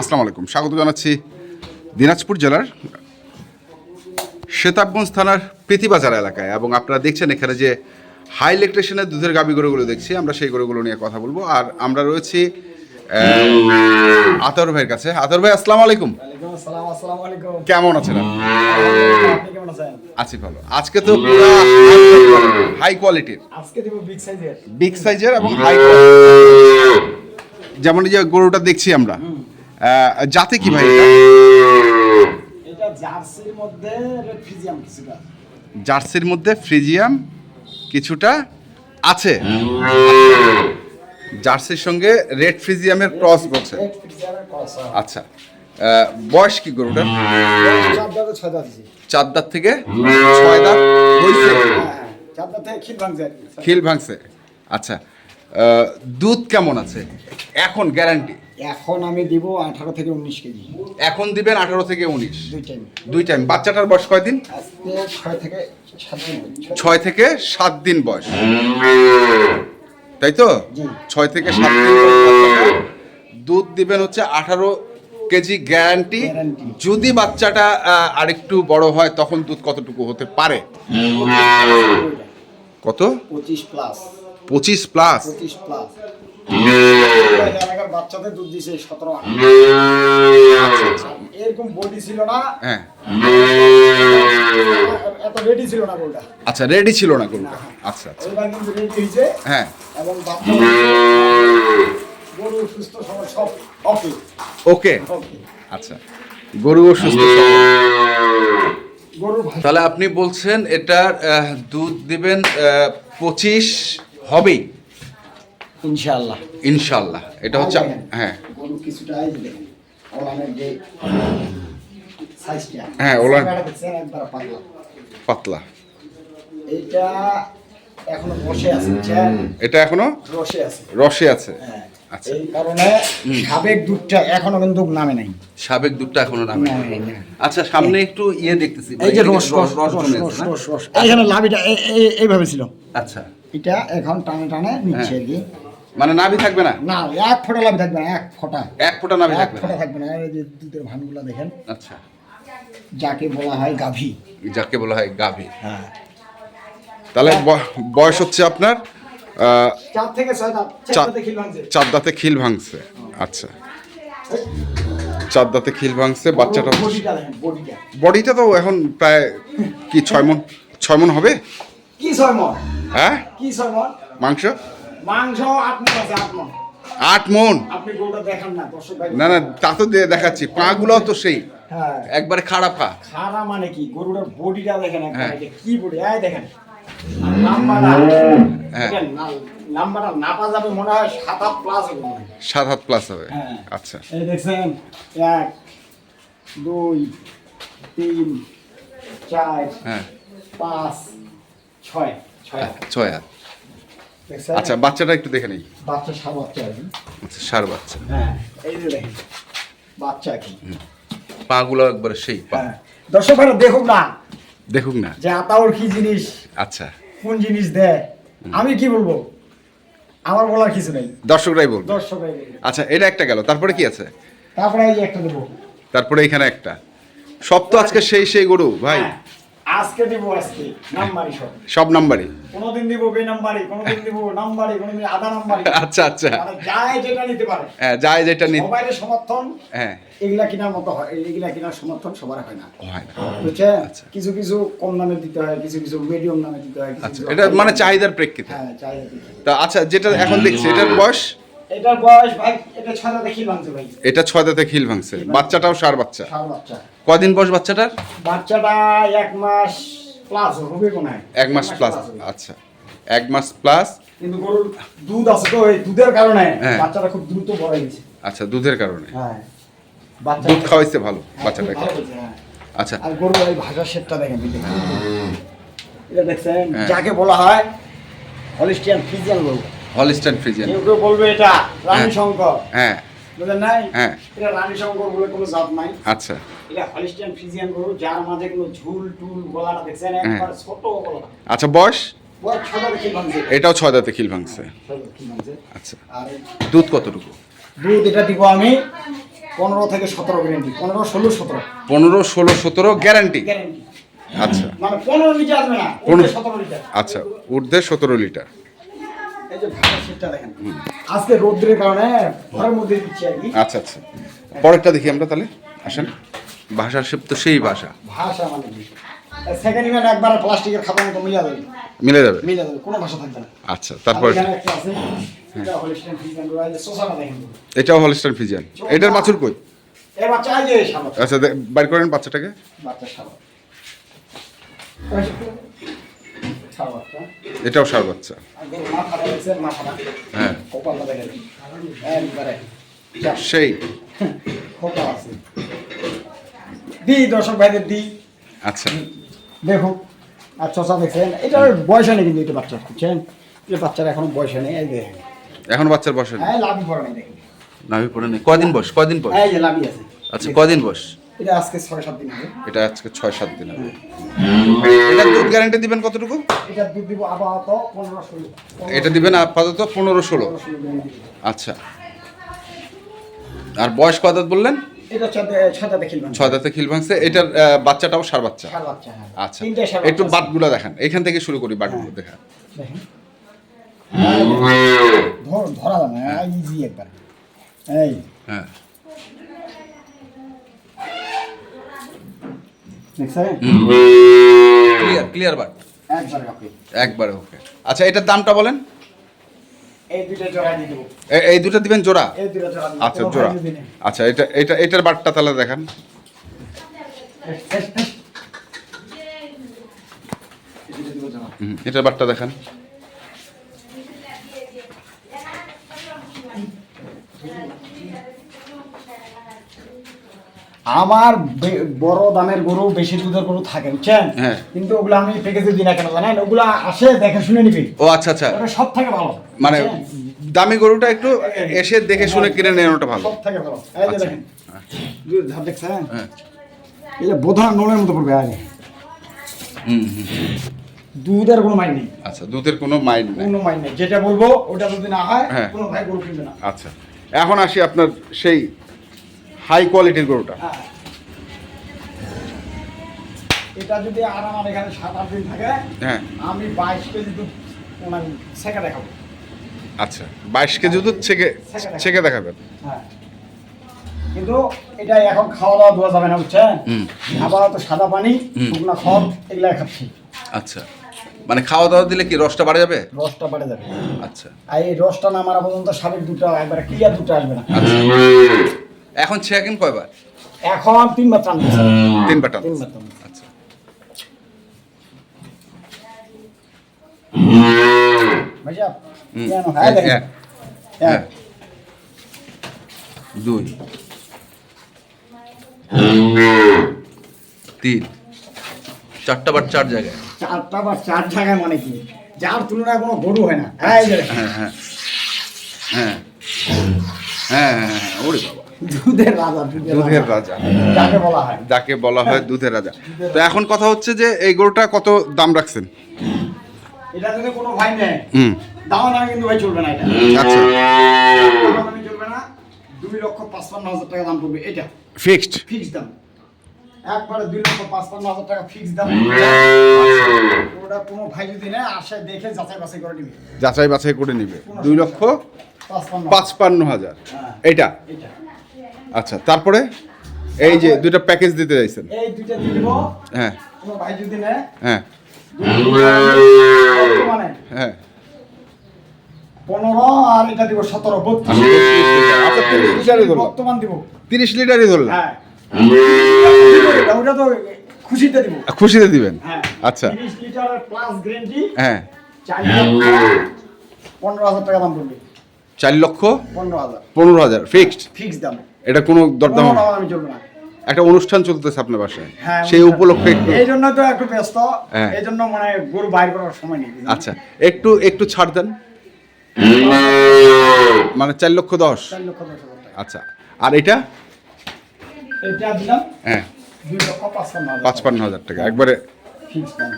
আসসালামু আলাইকুম। স্বাগত জানাচ্ছি দিনাজপুর জেলার শেতাবগঞ্জ থানার প্রীতিবাজার এলাকায়। এবং আপনারা দেখছেন এখানে যে হাই ইলেকট্রিশিয়ানের দুধের গাবি গরুগুলো দেখছি আমরা সেই গরুগুলো নিয়ে কথা বলব। আর আমরা রয়েছি আতর ভাইয়ের কাছে। আতর ভাই আসসালামু আলাইকুম। আসসালাম আলাইকুম। কেমন আছেন আপনি? আপনি কেমন আছেন? আছি ভালো। আজকে তো পুরো হাই কোয়ালিটির আজকে বিগ সাইজের বিগ সাইজের এবং হাই যেমন এই যে গরুটা দেখছি আমরা। জাতে কি ভাই এটা? জার্সির মধ্যে রেড কিছুটা। জার্সির মধ্যে ফ্রিজিয়াম কিছুটা আছে। জার্সির সঙ্গে রেড ফ্রিজিয়ামের ক্রস বলছে ফিজিয়ামের ক্রস আচ্ছা। বয়স কি গরুটার? চার দাঁত থেকে ছয় দাঁত হয়েছে হ্যাঁ হ্যাঁ খিল ভাঙছে। আচ্ছা। দুধ কেমন আছে? এখন গ্যারান্টি এখন আমি দিব আঠারো থেকে উনিশ কেজি। এখন দিবেন আঠারো থেকে উনিশ? দুই টাইম দুই টাইম বাচ্চাটার বয়স কয়দিন ছয় থেকে সাত দিন ছয়- থেকে সাত দিন বয়স। তাই তো? ছয় থেকে সাত দিন দুধ দিবেন হচ্ছে আঠারো কেজি গ্যারান্টি যদি বাচ্চাটা আরেকটু বড় হয় তখন দুধ কতটুকু হতে পারে? কত? পঁচিশ প্লাস পঁচিশ প্লাস পঁচিশ প্লাস এলাকার বাচ্চাদের দুধ দিছে সতেরো এরকম বডি ছিল না। হ্যাঁ। এত রেডি ছিল না গোলটা। আচ্ছা রেডি ছিল না গরুটা আচ্ছা আচ্ছা। এবার কিন্তু রেডি হয়েছে। হ্যাঁ। এবং বাচ্চা গরু সুস্থ সবল সব ওকে ওকে আচ্ছা। গরু সুস্থ। গরুর ভাষা তাহলে আপনি বলছেন এটার দুধ দিবেন পঁচিশ হবেই ইনশাআল্লাহ। ইনশাল্লাহ এটা হচ্ছে হ্যাঁ। কিছুটা হ্যাঁ, ওলান। পাতলা। এইটা এখনও বসে আছে এটা এখনও রসে আছে। রসে আছে? হ্যাঁ। আচ্ছা। এই কারণে সাবেক দুধটা এখনও কিন্তু নামে নাই। সাবেক দুধটা এখনও নামে নাই, আচ্ছা সামনে একটু ইয়ে দেখতেছি এই যে রস রস রস রস রস রস এইখানে লাভিটা এই- এই- এইভাবে ছিল। আচ্ছা। এটা এখন টানে টানে নিচ্ছে আর কি। মানে নাভি থাকবে না? না এক ফোঁটা লাভি থাকবে না এক ফোঁটা। এক ফোঁটা নাভি এক থাকবে ফোঁটা না থাকবে না এই যে দুধের ভানগুলো দেখেন। আচ্ছা। যাকে বলা হয় গাভী। যাকে বলা হয় গাভী। হ্যাঁ। তাহলে বয়স হচ্ছে আপনার চার থেকে ছয় দাঁত চার- চারটাতে খিল ভাঙছে। চার দাঁতে খিল ভাঙছে। আচ্ছা। চার দাঁতে খিল ভাঙছে বাচ্চাটা বডিটা বডিটা। বডিটা তো এখন প্রায় কি ছয় মন ছয় মন হবে? কি ছয় মন? হ্যাঁ? কি ছয় মাংস? মাংস আট মন আছে আট মন। আট মন? আপনি গরুটা দেখান না দর্শক ভাই। না না তা তো দেখাচ্ছি। পা গুলোও তো সেই। হ্যাঁ। একবারে খাড়া পা। খারা মানে কি? গরুটার বডিটা দেখেন একবার হ্যাঁ। কি বডি? এই দেখেন। নাম্বারটা হ্যাঁ। নাপা যাবে মনে হয় সাত আট প্লাস হবে সাত হাত প্লাস হবে। হ্যাঁ। আচ্ছা। এই দেখছেন এক দুই তিন চার হ্যাঁ। পাঁচ ছয়। ছয় হাত। আচ্ছা বাচ্চাটা একটু দেখে নেই। বাচ্চা সার বাচ্চা আচ্ছা সার বাচ্চা। হ্যাঁ এই যে দেখেন বাচ্চা কি। পা গুলো একবারে সেই পা। হ্যাঁ। দর্শক ভাইরা দেখুক না। দেখুক না। যে আতাউর কি জিনিস আচ্ছা। কোন জিনিস দেয় আমি কি বলব? আমার বলার কিছু নেই। দর্শকরাই বলবে। দর্শক আচ্ছা এটা একটা গেল। তারপরে কি আছে? তারপরে এই একটা দেবো। তারপরে এখানে একটা। সব তো আজকে সেই সেই গরু ভাই। হ্যাঁ, আজকে দিব আজকে। নাম্বারই সব। সব নাম্বারই। কোনোদিন দিব বে নাম্বারই কোনোদিন দিব নাম্বারই কোনোদিন আধা নাম্বারই। আচ্ছা আচ্ছা। মানে যায় যেটা নিতে পারে। হ্যাঁ যায় যেটা নি সবাইয়ের সমর্থন হ্যাঁ। এগুলা কেনার মতো হয় এগুলা কেনার সমর্থন সবার হয় না। হয় বুঝছেন? আচ্ছা। কিছু কিছু কম দামে দিতে হয় কিছু কিছু মিডিয়াম দামে দিতে হয় আচ্ছা এটা মানে চাহিদার প্রেক্ষিতে। হ্যাঁ চাহিদা দিতে হয়। তা আচ্ছা যেটা এখন দেখছি এটার বয়স? এটার বয়স ভাই এটা ছয়টা দেখি ভাঙছে ভাই। এটা খিল ভাঙছে। বাচ্চাটাও সার বাচ্চা। সার বাচ্চা। কদিন বয়স বাচ্চাটার? বাচ্চাটা এক মাস প্লাস হবে কোন এক মাস প্লাস আচ্ছা। এক মাস প্লাস কিন্তু গরুর দুধ আছে তো এই দুধের কারণে হ্যাঁ। বাচ্চাটা খুব দ্রুত বড় হয়েছে আচ্ছা দুধের কারণে? হ্যাঁ। বাচ্চা দুধ খাওয়াইছে ভালো হ্যাঁ, বাচ্চাটাকে ভালো হয়েছে, হ্যাঁ। আচ্ছা। আর গরুর এই ভাষার শেপটা দেখেন এটা দেখছেন? হ্যাঁ। যাকে বলা হয় হলিস্টিয়ান ফিজিয়ান গরু। হলিস্টান ফ্রিজিয়ান কেউ কেউ বলবে এটা রানী হ্যাঁ। শঙ্কর। হ্যাঁ। বুঝলেন নাই? হ্যাঁ। এটা রানী শঙ্কর বলে কোনো জাত নাই। আচ্ছা। এটা হলিস্টিয়ান ফিজিয়ান গরু যার মাঝে কোনো ঝুল টুল গলাটা দেখছেন? হ্যাঁ। একবার ছোট গলা আচ্ছা বয়স? এটাও ছয় দাঁতে খিল ভাঙছে। আচ্ছা। আর দুধ কতটুকু? দুধ এটা দিব আমি পনেরো থেকে সতেরো গ্যারেন্টি পনেরো ষোলো সতেরো। পনেরো ষোলো সতেরো গ্যারান্টি আচ্ছা। মানে পনেরো লিটার আসবে না পনেরো- সতেরো লিটার। আচ্ছা ঊর্ধ্বে সতেরো লিটার। এই যে ভাষা সেটটা দেখেন। আজকে রোদ্রের কারণে ঘরের মধ্যে দিচ্ছি আর কি। আচ্ছা আচ্ছা। পরেরটা দেখি আমরা তাহলে। আসেন। ভাষার শিব তো সেই ভাষা। ভাষা মানে সেকেন্ড ইভেন্ট একবার প্লাস্টিকের খাবার মতো দেবে মিলে যাবে? মিলিয়ে দেবে কোনো ভাষা থাকবে না। আচ্ছা তারপর? এটাও হলস্টার ফিজিয়ান এটার বাছুর কই? আচ্ছা বাইর করেন বাচ্চাটাকে। বাচ্চা এটাও সার বাচ্চা। হ্যাঁ। সেই। দিই দর্শক ভাইদের দিই আচ্ছা। দেখুন। আর চষা দেখছেন এটার বয়স নেই কিন্তু এটা বাচ্চা বুঝছেন? এটা বাচ্চার এখনও বয়স নেই এই দেখেন। এখন বাচ্চার বসে নেই হ্যাঁ লাভই পড়ে নেই দেখেন। নাভি পড়ে নেই। কদিন বস কদিন বস এই যে লাভই আছে। আচ্ছা কদিন বস এটা আজকে ছয় সাত দিন এটা আজকে ছয় সাত দিন হবে। এটা দুধ গ্যারান্টি দিবেন কতটুকু? এটা দুধ দিব আপাতত পনেরো ষোলো। এটা দিবেন আপাতত পনেরো ষোলো। আচ্ছা। আর বয়স কত বললেন? ছয় দাঁতে খিল ভাঙছে। এটার বাচ্চাটাও সার বাচ্চা? সার বাচ্চা হ্যাঁ। আচ্ছা। একটু বাটগুলো দেখান। এখান থেকে শুরু করি বাটগুলো দেখা। দেখেন। ধরা যাবে ইজি একবার। এই। হ্যাঁ। দেখছেন ক্লিয়ার ক্লিয়ার বাট একবার ওকে আচ্ছা এটার দামটা বলেন? এই দুটো দিবেন জোড়া? আচ্ছা জোড়া। আচ্ছা এটা এটা এটার বাটটা তাহলে দেখান। এটার বাটটা দেখান। আমার বড় দামের গরু বেশি দুধের গরু থাকে বুঝছেন? হ্যাঁ। কিন্তু ওগুলো আমি প্যাকেজে দিই না কেন জানেন? ওগুলো আসে দেখে শুনে নিবি। ও আচ্ছা আচ্ছা। ওটা সব থেকে ভালো মানে দামি গরুটা একটু এসে দেখে শুনে কিনে নেওয়াটা ভালো। সব থেকে ভালো। এই যে আচ্ছা। দেখেন। দুধ ধার দেখছেন? হ্যাঁ। যে বোধা নোলের মতো পড়বে আগে হুম দুধের কোনো মাইন নেই। আচ্ছা দুধের কোনো মাইন্ড নেই। কোনো মাইন নেই। যেটা বলব ওটা যদি না হয় হ্যাঁ। কোনো ভাই গরু কিনবে না। আচ্ছা। এখন আসি আপনার সেই হাই কোয়ালিটির গরুটা। হ্যাঁ। এটা যদি আর আমার এখানে সাত আট দিন থাকে হ্যাঁ। আমি বাইশ কেজি দুধ ওনার সেকা দেখাবো। আচ্ছা বাইশ কেজি দুধ ছেকে ছেকে দেখাবেন। হ্যাঁ। কিন্তু এটা এখন খাওয়া দাওয়া দেওয়া যাবে না বুঝছেন। আবার তো সাদা পানি। শুকনা খড় এগুলা খাচ্ছি। আচ্ছা। মানে খাওয়া দাওয়া দিলে কি রসটা বাড়ে যাবে? রসটা বাড়ে যাবে। আচ্ছা। আর এই রসটা না মারা পর্যন্ত স্বাভাবিক দুটো একবারে ক্লিয়ার দুটো আসবে না। আচ্ছা। এখন ছেকেন কয়বার এখন তিনবার টান তিন বাটান তিনবার টান আচ্ছা ভাইয়া কেন হ্যাঁ হ্যাঁ। দুই তিন চারটা বার চার জায়গায় চারটা বা চার জায়গায় মানে কি যার তুলনায় কোনো গরু হয় না হ্যাঁ। হ্যাঁ হ্যাঁ হ্যাঁ হ্যাঁ হ্যাঁ হ্যাঁ ওরে বাবা দুধের রাজা দুধের রাজা। যাকে বলা হয়। যাকে বলা হয় দুধের রাজা। তো এখন কথা হচ্ছে যে এই গরুটা কত দাম রাখছেন? এটা যদি কোনো ভাই নেয় হুম। দাম দামে কিন্তু ভাই চলবে না এটা। আচ্ছা। দামা চলবে না। দুই লক্ষ পাঁচপান্ন হাজার টাকা দাম পড়বে এটা। ফিক্সড ফিক্সড দাম। একবারে দুই লক্ষ পাঁচপান্ন হাজার টাকা ফিক্স দাম। ওটা কোনো ভাই যদি নেয় আসে দেখে যাচাই বাছাই করে নিবে। যাচাই বাছাই করে নিবে। দুই লক্ষ পাঁচপান্ন হাজার। হ্যাঁ। এটা? আচ্ছা তারপরে? এই যে দুইটা প্যাকেজ দিতে চাইছেন। এই দুইটা দিয়ে দিব। হ্যাঁ। কোনো ভাই যদি নেয় হ্যাঁ। হ্যাঁ। পনেরো আর এটা দিব সতেরো বত্রিশ। আচ্ছা তিরিশ লিটারই ধরলাম। বর্তমান দিব। তিরিশ লিটারই ধরলাম। হ্যাঁ। ওটা তো খুশিতে দিব। খুশিতে দিবেন? হ্যাঁ। আচ্ছা। তিরিশ লিটার প্লাস গ্যারেন্টি হ্যাঁ। চার লক্ষ। টাকা দাম পড়বে। পনেরো ফিক্সড দাম। এটা কোনো দরদাম আমি চলবে না। একটা অনুষ্ঠান চলতেছে আপনার বাসায়। হ্যাঁ সেই উপলক্ষে একটু এই জন্য তো একটু ব্যস্ত। হ্যাঁ। এই জন্য মানে গরু বাইর করার সময় নেই আচ্ছা। একটু একটু ছাড় দেন। মানে চার লক্ষ দশ। চার লক্ষ দশ আচ্ছা। আর এটা? এটা দিলাম। হ্যাঁ। পাঁচপান্ন হাজার টাকা। একবারে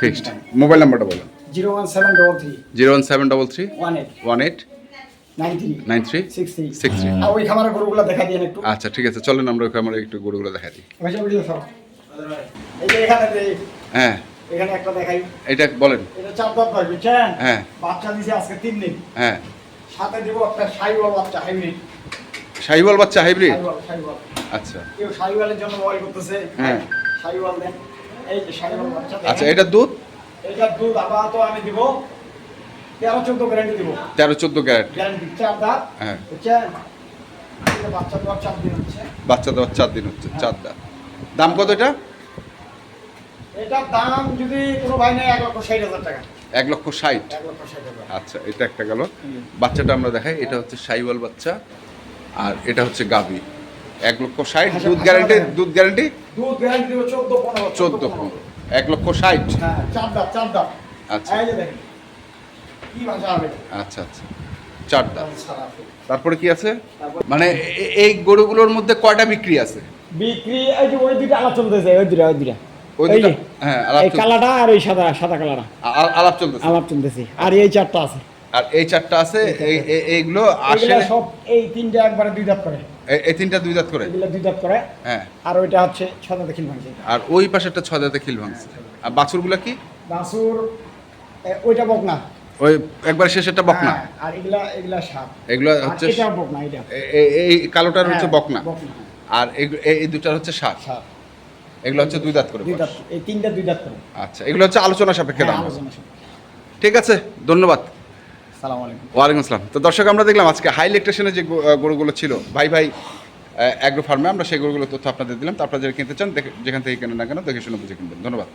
ফিক্সড মোবাইল নাম্বারটা বলুন zero one seven double three. Zero one seven double three. One eight. One eight. ওই আচ্ছা ঠিক আছে। চলেন আমরা আমরা একটু গরুগুলো দেখা দিই। হ্যাঁ। এখানে একটা দেখাই। এটা বলেন। এটা চার দাঁত ভাই বুঝছেন? হ্যাঁ। বাচ্চা দিছে আজকে তিন দিন। হ্যাঁ। সাথে দিব একটা সাইওয়াল বাচ্চা হাইব্রিড। শাহিওয়াল বাচ্চা হাইব্রিড? আচ্ছা। কেউ সাইওয়ালের জন্য মোবাইল করতেছে। হ্যাঁ। সাইওয়াল দেন। এই যে সাইওয়াল বাচ্চা আচ্ছা এটা দুধ? এটার দুধ আপাতত আমি দিব তেরো চোদ্দ গ্যারান্টি দিব। তেরো চোদ্দ ক্যারেট গ্যারান্টি চার দাঁত। হ্যাঁ। যে বাচ্চা দেওয়ার চার দিন হচ্ছে। বাচ্চা দেওয়ার চার দিন হচ্ছে চার দাম দাম কত এটা? এটার দাম যদি কোনো ভাই নেই এক লক্ষ ষাট হাজার টাকা। এক লক্ষ ষাট। আচ্ছা এটা একটা গেল। বাচ্চাটা আমরা দেখাই। এটা হচ্ছে সাইওয়াল বাচ্চা। আর এটা হচ্ছে গাভি। এক লক্ষ ষাট আচ্ছা, দুধ আচ্ছা, গ্যারান্টি আচ্ছা। দুধ গ্যারান্টি দুধ গ্যারান্টি চোদ্দ পনেরো চোদ্দ এক লক্ষ ষাট। হ্যাঁ চার দাঁত চার দাঁত। আচ্ছা। আচ্ছা আচ্ছা। চার দাম তারপরে কি আছে? মানে এই গরুগুলোর মধ্যে কয়টা বিক্রি আছে? বিক্রি এই যে ওই দুইটা আলাপ চলতেছে ওই দুইটা ওই দুইটা। ওই হ্যাঁ এই কালাটা আর ওই সাদা সাদা কালাটা। আলাপ চলতেছে। আলাপ চলতেছে। আর এই চারটা আছে। আর এই চারটা আছে এই এই- এইগুলো আসে সব এই তিনটা একবারে দুই দাঁত করে। এই- তিনটা দুই দাঁত করে? এগুলা দুই দাঁত করে। হ্যাঁ। আর ওইটা হচ্ছে ছদা দেখিল ভাঙছে আর ওই পাশে একটা ছয় দাঁতে খিল ভাঙছে। আর বাছুরগুলো কি? বাসুর এ, ওইটা বকনা। ওই একবার শেষেরটা বকনা? হ্যাঁ, আর এগুলা এগুলা সাপ। এগুলো হচ্ছে এটা বকনা এটা এই কালোটার হচ্ছে হ্যাঁ, বকনা। বকনা আর এই এই দুটার হচ্ছে সার সাপ। এগুলো হচ্ছে দুই দাঁত করে দাঁত এই তিনটা দুই দাঁত করে। আচ্ছা এগুলো হচ্ছে আলোচনা সাপেক্ষে হ্যাঁ, দাম। ঠিক আছে ধন্যবাদ। ওয়ালাইকুম আসসালাম। তো দর্শক, আমরা দেখলাম আজকে হাই ইলেকট্রিশিয়ানের যে গরুগুলো ছিল, ভাই ভাই অ্যাগ্রো ফার্মে আমরা সেই গরুগুলোর তথ্য আপনাদের দিলাম। তো আপনারা যারা কিনতে চান যেখান থেকে কেনেন না কেন, দেখে শুনে বুঝে কিনবেন। ধন্যবাদ।